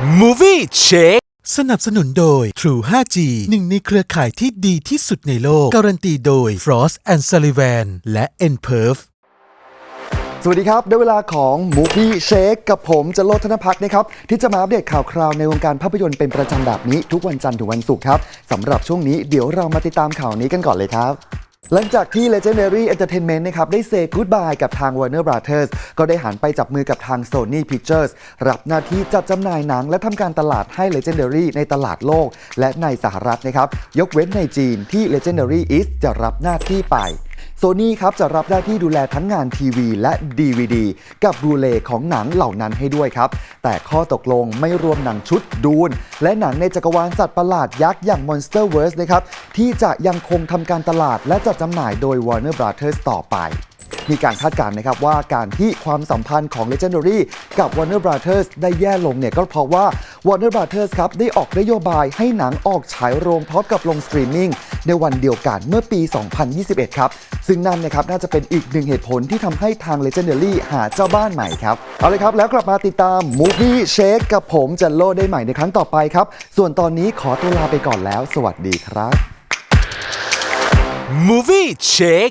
Movie Check สนับสนุนโดย True 5G หนึ่งในเครือข่ายที่ดีที่สุดในโลก การันตีโดย Frost and Sullivan และ n p e r f สวัสดีครับ ได้เวลาของ Movie Shake กับผมจะโลดธนพักนะครับ ที่จะมาอัปเดตข่าวคราวในวงการภาพยนตร์เป็นประจำแบบนี้ทุกวันจันทร์ถึงวันศุกร์ครับสำหรับช่วงนี้เดี๋ยวเรามาติดตามข่าวนี้กันก่อนเลยครับ หลังจากที่ Legendary Entertainment นะครับได้เซ goodbye กับทาง Warner Brothers ก็ได้หันไปจับมือกับทาง Sony Pictures รับหน้าที่จัดจำหน่ายหนังและทำการตลาดให้ Legendary ในตลาดโลก และในสหรัฐนะครับ ยกเว้นในจีนที่ Legendary East จะรับหน้าที่ไป โซนี่ครับจะรับหน้าที่ดูแลทั้งงานทีวีและ DVD กับบลูเลของหนังเหล่านั้นให้ด้วยครับ แต่ข้อตกลงไม่รวมหนังชุดดูน และหนังในจักรวาลสัตว์ประหลาดยักษ์อย่าง Monsterverse นะครับที่จะยังคงทำการตลาดและจัดจำหน่ายโดย Warner Brothers ต่อไปมีการคาดการณ์นะครับว่าการที่ความสัมพันธ์ของ Legendary กับ Warner Brothers ได้แย่ลงเนี่ยก็เพราะว่า Warner Brothers ครับได้ออกนโยบายให้หนังออกฉายโรงพร้อมกับลงสตรีมมิ่ง ในวันเดียวกันเมื่อปี 2021 ครับ ซึ่งนั่นนะครับน่าจะเป็นอีกหนึ่งเหตุผลที่ทำให้ทาง Legendary หาเจ้าบ้านใหม่ครับ เอาเลยครับ แล้วกลับมาติดตาม Movie Shake กับผมจันโลได้ใหม่ในครั้งต่อไปครับ ส่วนตอนนี้ขอตัวลาไปก่อนแล้ว สวัสดีครับ Movie Check